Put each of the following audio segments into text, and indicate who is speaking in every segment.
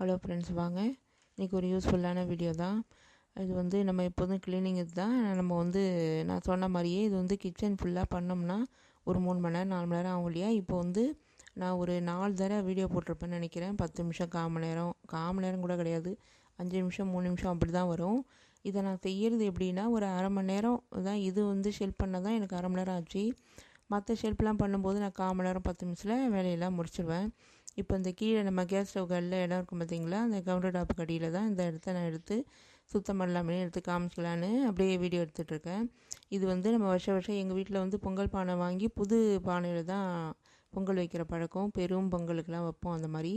Speaker 1: Hello friends வாங்க. இன்றைக்கி ஒரு யூஸ்ஃபுல்லான வீடியோ தான். இது வந்து நம்ம எப்போதும் க்ளீனிங் தான். நம்ம வந்து நான் சொன்ன மாதிரியே இது வந்து கிச்சன் ஃபுல்லாக பண்ணோம்னா ஒரு மூணு மணி நேரம் நாலு மணி நேரம் ஆகும் இல்லையா இப்போ வந்து நான் ஒரு நாலு தடவை வீடியோ போட்டிருப்பேன்னு நினைக்கிறேன். பத்து நிமிஷம் கால் மணி நேரம். கால் மணி நேரம் கூட கிடையாது. அஞ்சு நிமிஷம் மூணு நிமிஷம் அப்படி தான் வரும். இதை நான் செய்கிறது எப்படின்னா ஒரு அரை மணி நேரம் தான் இது வந்து ஷெல்ப் பண்ண தான் எனக்கு அரை மணி நேரம் ஆச்சு. மற்ற ஷெல்ப்லாம் பண்ணும்போது நான் கால் மணி நேரம் பத்து நிமிஷத்தில் வேலையெல்லாம் முடிச்சிடுவேன் இப்போ இந்த கீழே நம்ம கேஸ் ஸ்டவ்களில் இடம் இருக்கும் பார்த்தீங்களா? அந்த கவுண்டர் டாப் கடியில் தான் இந்த இடத்த நான் எடுத்து சுத்தம் பண்ணலாமே எடுத்து காமிச்சிக்கலான்னு அப்படியே வீடியோ எடுத்துகிட்ருக்கேன் இது வந்து நம்ம வருஷம் வருஷம் எங்கள் வீட்டில் வந்து பொங்கல் பானை வாங்கி புது பானையில் தான் பொங்கல் வைக்கிற பழக்கம். பெரும் பொங்கலுக்கெலாம் வைப்போம் அந்த மாதிரி.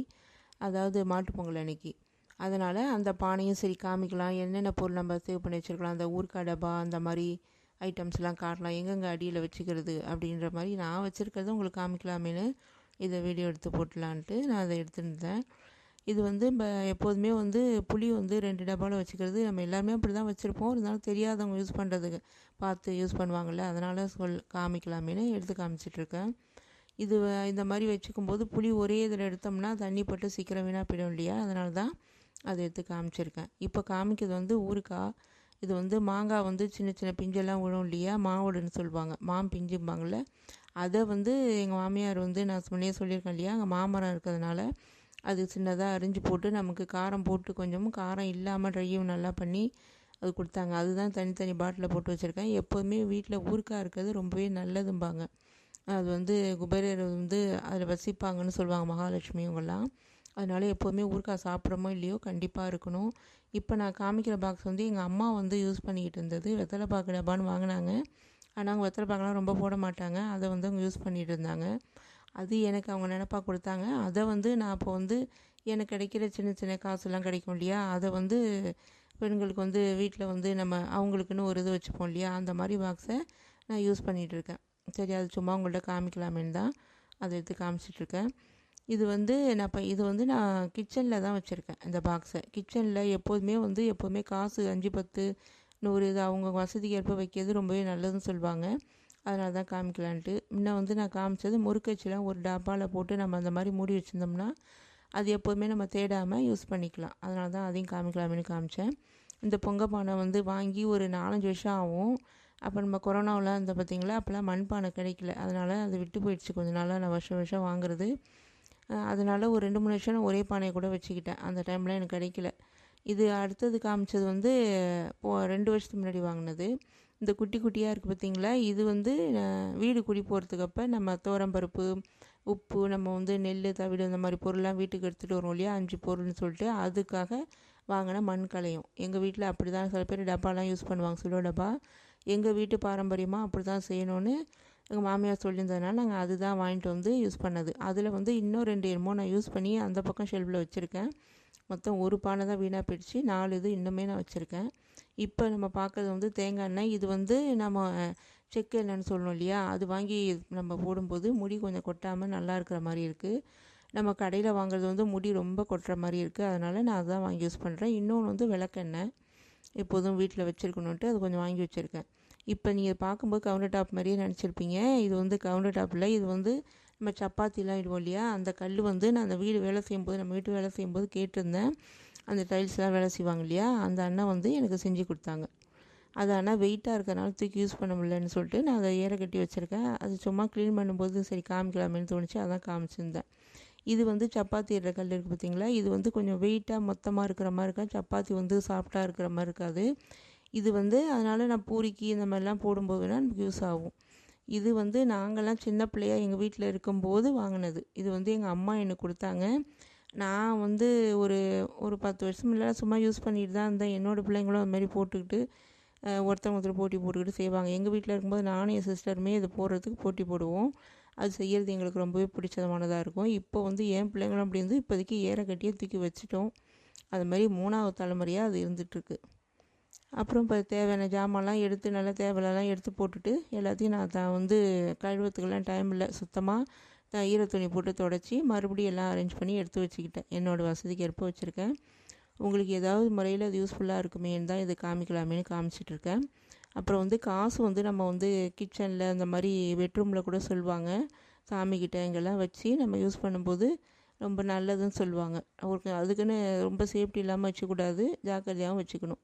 Speaker 1: அதாவது மாட்டுப்பொங்கல் அன்னைக்கு. அதனால் அந்த பானையும் சரி காமிக்கலாம். என்னென்ன பொருள் நம்ம சேவ் பண்ணி வச்சுருக்கலாம்? அந்த ஊர்க்கா அந்த மாதிரி ஐட்டம்ஸ்லாம் காட்டலாம். எங்கெங்கே அடியில் வச்சுக்கிறது அப்படின்ற மாதிரி நான் வச்சுருக்கிறத உங்களுக்கு காமிக்கலாமேனு இதை வீடியோ எடுத்து போட்டலான்ட்டு நான் அதை எடுத்துருந்தேன். இது வந்து இப்போ எப்போதுமே வந்து புளி வந்து ரெண்டு டப்பாவில் வச்சுக்கிறது நம்ம எல்லாருமே அப்படி தான் வச்சுருப்போம். இருந்தாலும் தெரியாதவங்க யூஸ் பண்ணுறதுக்கு பார்த்து யூஸ் பண்ணுவாங்கள்ல அதனால் சொல் காமிக்கலாமேனு எடுத்து காமிச்சிட்ருக்கேன். இது இந்த மாதிரி வச்சுக்கும் போது புளி ஒரே இதில் எடுத்தோம்னா தண்ணி பட்டு சீக்கிரம் வீணாக போயிடும் இல்லையா? அதனால தான் அதை எடுத்து காமிச்சிருக்கேன். இப்போ காமிக்கிறது வந்து ஊறுக்காய் இது வந்து மாங்காய் வந்து சின்ன சின்ன பிஞ்செல்லாம் விழும் இல்லையா? மாவோடுன்னு சொல்லுவாங்க. மாம் பிஞ்சும்பாங்கள்ல அதை வந்து எங்கள் மாமியார் வந்து நான் முன்னே சொல்லியிருக்கேன் இல்லையா? அங்கே மாமரம் இருக்கிறதுனால அது சின்னதாக அரிஞ்சு போட்டு நமக்கு காரம் போட்டு கொஞ்சமும் காரம் இல்லாமல் ட்ரையும் நல்லா பண்ணி அது கொடுத்தாங்க. அதுதான் தனித்தனி பாட்டில் போட்டு வச்சுருக்கேன். எப்போதுமே வீட்டில் ஊருக்காக இருக்கிறது ரொம்பவே நல்லதும்பாங்க. அது வந்து குபேரர் வந்து அதில் வசிப்பாங்கன்னு சொல்லுவாங்க மகாலட்சுமி இவங்கெல்லாம். அதனால எப்போதுமே ஊறுக்காய் சாப்பிட்றோமோ இல்லையோ கண்டிப்பாக இருக்கணும். இப்போ நான் காமிக்கிற பாக்ஸ் வந்து எங்கள் அம்மா வந்து யூஸ் பண்ணிக்கிட்டு இருந்தது. வெத்தலை பாக்கு டப்பான்னு வாங்கினாங்க. ஆனால் அவங்க வெத்தலைப்பாக்கெலாம் ரொம்ப போட மாட்டாங்க. அதை வந்து அவங்க யூஸ் பண்ணிகிட்டு இருந்தாங்க. அது எனக்கு அவங்க நினப்பாக கொடுத்தாங்க. அதை வந்து நான் இப்போ வந்து எனக்கு கிடைக்கிற சின்ன சின்ன காசுலாம் கிடைக்கும் இல்லையா? அதை வந்து பெண்களுக்கு வந்து வீட்டில் வந்து நம்ம அவங்களுக்குன்னு ஒரு இது வச்சுப்போம் இல்லையா? அந்த மாதிரி பாக்ஸை நான் யூஸ் பண்ணிகிட்ருக்கேன் சரி அது சும்மா உங்கள்கிட்ட காமிக்கலாமேன்னு தான் அதை எடுத்து காமிச்சிட்ருக்கேன் இது வந்து நான் இப்போ இது வந்து நான் கிச்சனில் தான் வச்சுருக்கேன் இந்த பாக்ஸை கிச்சனில் எப்போதுமே வந்து எப்போதுமே காசு அஞ்சு பத்து நூறு இது அவங்க வசதிக்கு ஏற்ப வைக்கிறது ரொம்பவே நல்லதுன்னு சொல்லுவாங்க அதனால தான் காமிக்கலான்ட்டு. முன்ன வந்து நான் காமிச்சது முறுக்கச்சிலாம் ஒரு டப்பாவில் போட்டு நம்ம அந்த மாதிரி மூடி வச்சுருந்தோம்னா அது எப்போதுமே நம்ம தேடாமல் யூஸ் பண்ணிக்கலாம். அதனால தான் அதையும் காமிக்கலாமேனு காமிச்சேன். இந்த பொங்க பானை வந்து வாங்கி ஒரு நாலஞ்சு வருஷம் ஆகும். அப்போ நம்ம கொரோனாவில் இருந்த பார்த்திங்களா அப்போல்லாம் மண்பானை கிடைக்கல. அதனால் அது விட்டு போயிடுச்சு. கொஞ்ச நாளாக நான் வருஷம் வருஷம் வாங்குறது. அதனால் ஒரு ரெண்டு மூணு வருஷம் நான் ஒரே பானையை கூட வச்சுக்கிட்டேன். அந்த டைமில் எனக்கு கிடைக்கல. இது அடுத்தது காமிச்சது வந்து ரெண்டு வருஷத்துக்கு முன்னாடி வாங்கினது. இந்த குட்டி குட்டியாக இருக்குது பார்த்திங்களா இது வந்து வீடு குடி போகிறதுக்கப்ப நம்ம தோரம்பருப்பு உப்பு நம்ம வந்து நெல் தவிடு இந்த மாதிரி பொருள்லாம் வீட்டுக்கு எடுத்துகிட்டு வரும் இல்லையா? அஞ்சு பொருள்னு சொல்லிட்டு அதுக்காக வாங்கின மண் கலையும் எங்கள் வீட்டில் அப்படி தான் சில பேர் டப்பாலாம் யூஸ் பண்ணுவாங்க. சிலோ டப்பா. எங்கள் வீட்டு பாரம்பரியமாக அப்படி தான் செய்யணும்னு எங்கள் மாமியார் சொல்லியிருந்ததுனால நாங்கள் அதுதான் வாங்கிட்டு வந்து யூஸ் பண்ணது. அதில் வந்து இன்னும் ரெண்டு என்னமோ நான் யூஸ் பண்ணி அந்த பக்கம் ஷெல்ஃபில் வச்சுருக்கேன். மொத்தம் ஒரு பானை தான் வீணாக போயிடுச்சு. நாலு இது இன்னுமே நான் வச்சுருக்கேன். இப்போ நம்ம பார்க்குறது வந்து தேங்காய் எண்ணெய். இது வந்து நம்ம செக்கு எண்ணெய்னு சொல்லணும் இல்லையா? அது வாங்கி நம்ம போடும்போது முடி கொஞ்சம் கொட்டாமல் நல்லா இருக்கிற மாதிரி இருக்குது நம்ம கடையில் வாங்குறது வந்து முடி ரொம்ப கொட்டுற மாதிரி இருக்குது அதனால் நான் அதுதான் வாங்கி யூஸ் பண்ணுறேன் இன்னொன்று வந்து விளக்கெண்ணெய். எப்போதும் வீட்டில் வச்சுருக்கணுன்ட்டு அது கொஞ்சம் வாங்கி வச்சுருக்கேன். இப்போ நீங்கள் பார்க்கும்போது கவுண்டர் டாப் மாதிரியே நினச்சிருப்பீங்க. இது வந்து கவுண்டர் டாப்பில் இது வந்து நம்ம சப்பாத்திலாம் இடுவோம் இல்லையா? அந்த கல் வந்து நான் அந்த வீடு வேலை செய்யும்போது நம்ம வீட்டு வேலை செய்யும்போது கேட்டிருந்தேன். அந்த டைல்ஸ்லாம் வேலை செய்வாங்க இல்லையா? அந்த அண்ணன் வந்து எனக்கு செஞ்சு கொடுத்தாங்க. அது ஆனால் வெயிட்டாக இருக்கிறனால தூக்கி யூஸ் பண்ண முடியலன்னு சொல்லிட்டு நான் அதை ஏற கட்டி வச்சுருக்கேன். அது சும்மா க்ளீன் பண்ணும்போது சரி காமிக்கலாமேன்னு தோணுச்சு. அதான் காமிச்சிருந்தேன். இது வந்து சப்பாத்தி இடுற கல் இருக்குது பார்த்தீங்களா? இது வந்து கொஞ்சம் வெயிட்டாக மொத்தமாக இருக்கிற மாதிரி இருக்கா? சப்பாத்தி வந்து சாஃப்டாக இருக்கிற மாதிரி இருக்காது. இது வந்து அதனால் நான் பூரிக்கு இந்த மாதிரிலாம் போடும்போது வேணால் நமக்கு யூஸ் ஆகும். இது வந்து நாங்கள்லாம் சின்ன பிள்ளையா எங்கள் வீட்டில் இருக்கும்போது வாங்கினது. இது வந்து எங்கள் அம்மா எனக்கு கொடுத்தாங்க. நான் வந்து ஒரு ஒரு பத்து வருஷம் இல்லை சும்மா யூஸ் பண்ணிட்டு தான் இருந்தேன். என்னோடய பிள்ளைங்களும் அது மாதிரி போட்டுக்கிட்டு ஒருத்தவங்க ஒருத்தர் போட்டி போட்டுக்கிட்டு செய்வாங்க. எங்கள் வீட்டில் இருக்கும்போது நானும் என் சிஸ்டருமே இது போடுறதுக்கு போட்டி போடுவோம். அது செய்கிறது எங்களுக்கு ரொம்பவே பிடிச்சதமானதாக இருக்கும். இப்போ வந்து என் பிள்ளைங்களும் அப்படி இருந்து இப்போதைக்கு ஏற கட்டியே தூக்கி வச்சுட்டோம். அது மாதிரி மூணாவது தலைமுறையாக அது இருந்துகிட்ருக்கு அப்புறம் இப்போ தேவையான ஜாமான்லாம் எடுத்து நல்லா தேவையில்லாம் எடுத்து போட்டுட்டு எல்லாத்தையும் நான் தான் வந்து கழுவுறதுக்கெல்லாம் டைம் இல்லை. சுத்தமாக ஈர துணி போட்டு தொடச்சி மறுபடியும் எல்லாம் அரேஞ்ச் பண்ணி எடுத்து வச்சுக்கிட்டேன். என்னோடய வசதிக்கு ஏற்ப வச்சுருக்கேன். உங்களுக்கு ஏதாவது முறையில் அது யூஸ்ஃபுல்லாக இருக்குமேன்னு தான் இது காமிக்கலாமேன்னு காமிச்சிட்ருக்கேன் அப்புறம் வந்து காசு வந்து நம்ம வந்து கிச்சனில் அந்த மாதிரி பெட்ரூமில் கூட சொல்லுவாங்க. சாமிக்கிட்ட இங்கெல்லாம் வச்சு நம்ம யூஸ் பண்ணும்போது ரொம்ப நல்லதுன்னு சொல்லுவாங்க. அவருக்கு அதுக்குன்னு ரொம்ப சேஃப்டி இல்லாமல் வச்சுக்கூடாது. ஜாக்கிரதையாகவும் வச்சுக்கணும்.